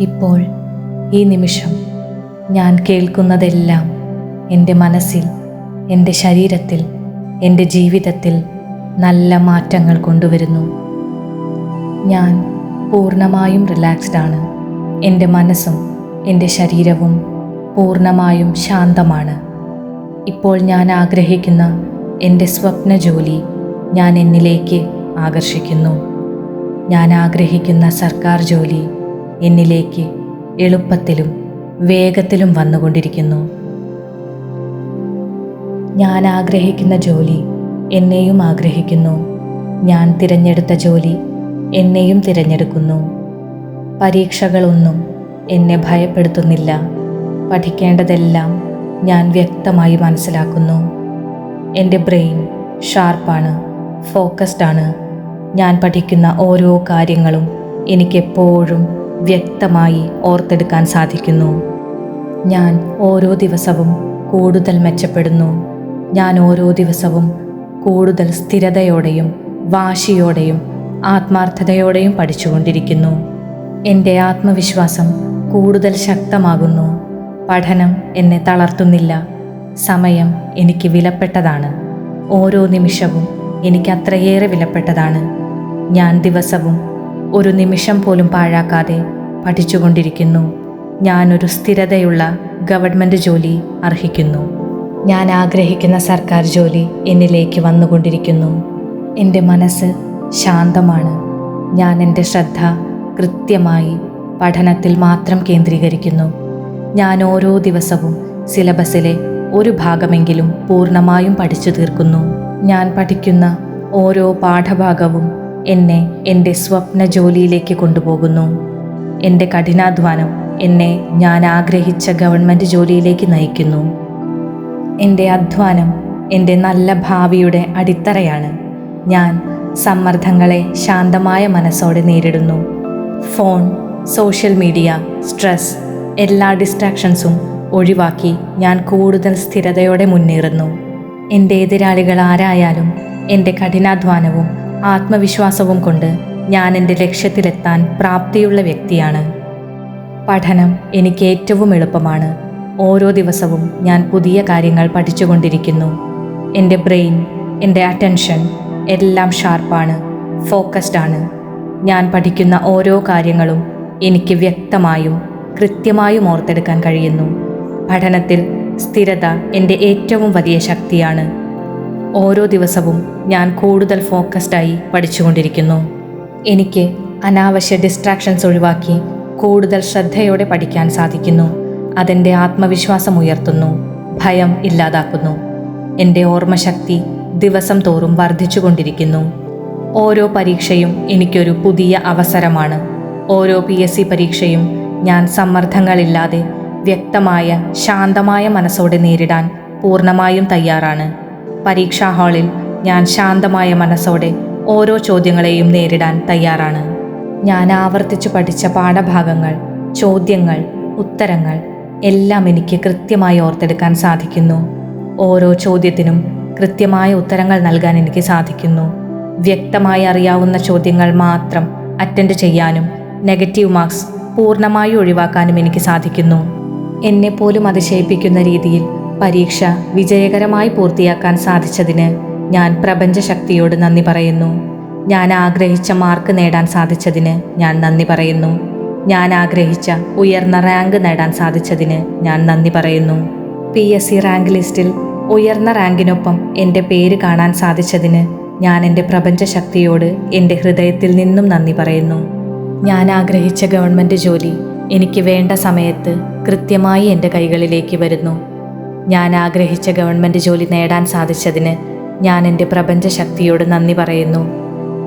ഇപ്പോൾ ഈ നിമിഷം ഞാൻ കേൾക്കുന്നതെല്ലാം എന്റെ മനസ്സിൽ എന്റെ ശരീരത്തിൽ എന്റെ ജീവിതത്തിൽ നല്ല മാറ്റങ്ങൾ കൊണ്ടുവരുന്നു. ഞാൻ പൂർണമായും റിലാക്സ്ഡ് ആണ്. എന്റെ മനസ്സും എന്റെ ശരീരവും പൂർണമായും ശാന്തമാണ്. ഇപ്പോൾ ഞാൻ ആഗ്രഹിക്കുന്ന എന്റെ സ്വപ്ന ജോലി ഞാൻ എന്നിലേക്ക് ആകർഷിക്കുന്നു. ഞാൻ ആഗ്രഹിക്കുന്ന സർക്കാർ ജോലി എന്നിലേക്ക് എളുപ്പത്തിലും വേഗത്തിലും വന്നുകൊണ്ടിരിക്കുന്നു. ഞാൻ ആഗ്രഹിക്കുന്ന ജോലി എന്നെയും ആഗ്രഹിക്കുന്നു. ഞാൻ തിരഞ്ഞെടുത്ത ജോലി എന്നെയും തിരഞ്ഞെടുക്കുന്നു. പരീക്ഷകളൊന്നും എന്നെ ഭയപ്പെടുത്തുന്നില്ല. പഠിക്കേണ്ടതെല്ലാം ഞാൻ വ്യക്തമായി മനസ്സിലാക്കുന്നു. എന്റെ ബ്രെയിൻ ഷാർപ്പാണ് ഫോക്കസ്ഡാണ്. ഞാൻ പഠിക്കുന്ന ഓരോ കാര്യങ്ങളും എനിക്കെപ്പോഴും വ്യക്തമായി ഓർത്തെടുക്കാൻ സാധിക്കുന്നു. ഞാൻ ഓരോ ദിവസവും കൂടുതൽ മെച്ചപ്പെടുന്നു. ഞാൻ ഓരോ ദിവസവും കൂടുതൽ സ്ഥിരതയോടെയും വാശിയോടെയും ആത്മാർത്ഥതയോടെയും പഠിച്ചുകൊണ്ടിരിക്കുന്നു. എന്റെ ആത്മവിശ്വാസം കൂടുതൽ ശക്തമാകുന്നു. പഠനം എന്നെ തളർത്തുന്നില്ല. സമയം എനിക്ക് വിലപ്പെട്ടതാണ്. ഓരോ നിമിഷവും എനിക്ക് അത്രയേറെ വിലപ്പെട്ടതാണ്. ഞാൻ ദിവസവും ഒരു നിമിഷം പോലും പാഴാക്കാതെ പഠിച്ചുകൊണ്ടിരിക്കുന്നു. ഞാനൊരു സ്ഥിരതയുള്ള ഗവൺമെന്റ് ജോലി അർഹിക്കുന്നു. ഞാൻ ആഗ്രഹിക്കുന്ന സർക്കാർ ജോലി എന്നിലേക്ക് വന്നുകൊണ്ടിരിക്കുന്നു. എന്റെ മനസ്സ് ശാന്തമാണ്. ഞാൻ എന്റെ ശ്രദ്ധ കൃത്യമായി പഠനത്തിൽ മാത്രം കേന്ദ്രീകരിക്കുന്നു. ഞാൻ ഓരോ ദിവസവും സിലബസിലെ ഒരു ഭാഗമെങ്കിലും പൂർണമായും പഠിച്ചു തീർക്കുന്നു. ഞാൻ പഠിക്കുന്ന ഓരോ പാഠഭാഗവും എന്നെ എന്റെ സ്വപ്ന ജോലിയിലേക്ക് കൊണ്ടുപോകുന്നു. എന്റെ കഠിനാധ്വാനം എന്നെ ഞാൻ ആഗ്രഹിച്ച ഗവൺമെന്റ് ജോലിയിലേക്ക് നയിക്കുന്നു. എന്റെ അധ്വാനം എന്റെ നല്ല ഭാവിയുടെ അടിത്തറയാണ്. ഞാൻ സമ്മർദ്ദങ്ങളെ ശാന്തമായ മനസ്സോടെ നേരിടുന്നു. ഫോൺ സോഷ്യൽ മീഡിയ സ്ട്രെസ് എല്ലാ ഡിസ്ട്രാക്ഷൻസും ഒഴിവാക്കി ഞാൻ കൂടുതൽ സ്ഥിരതയോടെ മുന്നേറുന്നു. എന്റെ എതിരാളികൾ ആരായാലും എന്റെ കഠിനാധ്വാനവും ആത്മവിശ്വാസവും കൊണ്ട് ഞാൻ എന്റെ ലക്ഷ്യത്തിലെത്താൻ പ്രാപ്തിയുള്ള വ്യക്തിയാണ്. പഠനം എനിക്ക് ഏറ്റവും എളുപ്പമാണ്. ഓരോ ദിവസവും ഞാൻ പുതിയ കാര്യങ്ങൾ പഠിച്ചുകൊണ്ടിരിക്കുന്നു. എന്റെ ബ്രെയിൻ എന്റെ അറ്റൻഷൻ എല്ലാം ഷാർപ്പാണ് ഫോക്കസ്ഡ് ആണ്. ഞാൻ പഠിക്കുന്ന ഓരോ കാര്യങ്ങളും എനിക്ക് വ്യക്തമായും കൃത്യമായും ഓർത്തെടുക്കാൻ കഴിയുന്നു. പഠനത്തിൽ സ്ഥിരത എന്റെ ഏറ്റവും വലിയ ശക്തിയാണ്. ഓരോ ദിവസവും ഞാൻ കൂടുതൽ ഫോക്കസ്ഡായി പഠിച്ചുകൊണ്ടിരിക്കുന്നു. എനിക്ക് അനാവശ്യ ഡിസ്ട്രാക്ഷൻസ് ഒഴിവാക്കി കൂടുതൽ ശ്രദ്ധയോടെ പഠിക്കാൻ സാധിക്കുന്നു. അതെന്റെ ആത്മവിശ്വാസം ഉയർത്തുന്നു. ഭയം ഇല്ലാതാക്കുന്നു. എന്റെ ഓർമ്മശക്തി ദിവസം തോറും വർദ്ധിച്ചുകൊണ്ടിരിക്കുന്നു. ഓരോ പരീക്ഷയും എനിക്കൊരു പുതിയ അവസരമാണ്. ഓരോ പി എസ് സി പരീക്ഷയും ഞാൻ സമ്മർദ്ദങ്ങളില്ലാതെ വ്യക്തമായ ശാന്തമായ മനസ്സോടെ നേരിടാൻ പൂർണമായും തയ്യാറാണ്. പരീക്ഷാ ഹാളിൽ ഞാൻ ശാന്തമായ മനസ്സോടെ ഓരോ ചോദ്യങ്ങളെയും നേരിടാൻ തയ്യാറാണ്. ഞാൻ ആവർത്തിച്ചു പഠിച്ച പാഠഭാഗങ്ങൾ ചോദ്യങ്ങൾ ഉത്തരങ്ങൾ എല്ലാം എനിക്ക് കൃത്യമായി ഓർത്തെടുക്കാൻ സാധിക്കുന്നു. ഓരോ ചോദ്യത്തിനും കൃത്യമായ ഉത്തരങ്ങൾ നൽകാൻ എനിക്ക് സാധിക്കുന്നു. വ്യക്തമായി അറിയാവുന്ന ചോദ്യങ്ങൾ മാത്രം അറ്റൻഡ് ചെയ്യാനും നെഗറ്റീവ് മാർക്സ് പൂർണമായി ഒഴിവാക്കാനും എനിക്ക് സാധിക്കുന്നു. എന്നെപ്പോലും അതിശയിപ്പിക്കുന്ന രീതിയിൽ പരീക്ഷ വിജയകരമായി പൂർത്തിയാക്കാൻ സാധിച്ചതിന് ഞാൻ പ്രപഞ്ചശക്തിയോട് നന്ദി പറയുന്നു. ഞാൻ ആഗ്രഹിച്ച മാർക്ക് നേടാൻ സാധിച്ചതിന് ഞാൻ നന്ദി പറയുന്നു. ഞാൻ ആഗ്രഹിച്ച ഉയർന്ന റാങ്ക് നേടാൻ സാധിച്ചതിന് ഞാൻ നന്ദി പറയുന്നു. പി എസ് സി റാങ്ക് ലിസ്റ്റിൽ ഉയർന്ന റാങ്കിനൊപ്പം എന്റെ പേര് കാണാൻ സാധിച്ചതിന് ഞാൻ എന്റെ പ്രപഞ്ചശക്തിയോട് എന്റെ ഹൃദയത്തിൽ നിന്നും നന്ദി പറയുന്നു. ഞാൻ ആഗ്രഹിച്ച ഗവൺമെന്റ് ജോലി എനിക്ക് വേണ്ട സമയത്ത് കൃത്യമായി എന്റെ കൈകളിലേക്ക് വരുന്നു. ഞാൻ ആഗ്രഹിച്ച ഗവൺമെന്റ് ജോലി നേടാൻ സാധിച്ചതിന് ഞാൻ എന്റെ പ്രപഞ്ചശക്തിയോട് നന്ദി പറയുന്നു.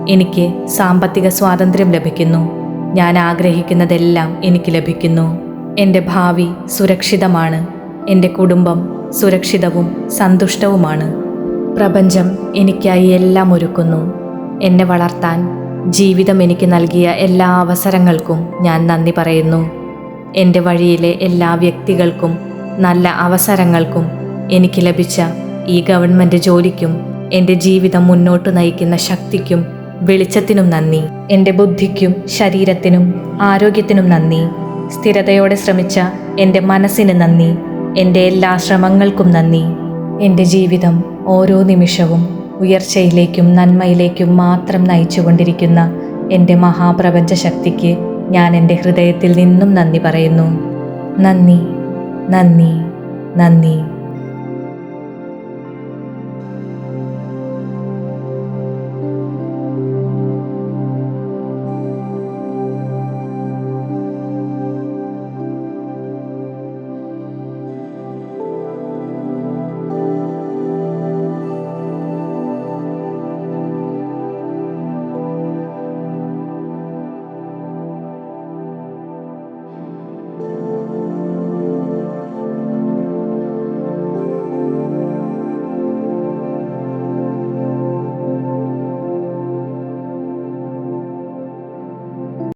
എനിക്ക് സാമ്പത്തിക സ്വാതന്ത്ര്യം ലഭിക്കുന്നു. ഞാൻ ആഗ്രഹിക്കുന്നതെല്ലാം എനിക്ക് ലഭിക്കുന്നു. എന്റെ ഭാവി സുരക്ഷിതമാണ്. എന്റെ കുടുംബം സുരക്ഷിതവും സന്തുഷ്ടവുമാണ്. പ്രപഞ്ചം എനിക്കായി എല്ലാം ഒരുക്കുന്നു. എന്നെ വളർത്താൻ ജീവിതം എനിക്ക് നൽകിയ എല്ലാ അവസരങ്ങൾക്കും ഞാൻ നന്ദി പറയുന്നു. എന്റെ വഴിയിലെ എല്ലാ വ്യക്തികൾക്കും നല്ല അവസരങ്ങൾക്കും എനിക്ക് ലഭിച്ച ഈ ഗവൺമെന്റ് ജോലിക്കും എന്റെ ജീവിതം മുന്നോട്ട് നയിക്കുന്ന ശക്തിക്കും വെളിച്ചത്തിനും നന്ദി. എന്റെ ബുദ്ധിക്കും ശരീരത്തിനും ആരോഗ്യത്തിനും നന്ദി. സ്ഥിരതയോടെ ശ്രമിച്ച എന്റെ മനസ്സിന് നന്ദി. എന്റെ എല്ലാ ശ്രമങ്ങൾക്കും നന്ദി. എന്റെ ജീവിതം ഓരോ നിമിഷവും ഉയർച്ചയിലേക്കും നന്മയിലേക്കും മാത്രം നയിച്ചുകൊണ്ടിരിക്കുന്ന എന്റെ മഹാപ്രപഞ്ച ശക്തിക്ക് ഞാൻ എന്റെ ഹൃദയത്തിൽ നിന്നും നന്ദി പറയുന്നു. നന്ദി. നന്ദി നന്ദി.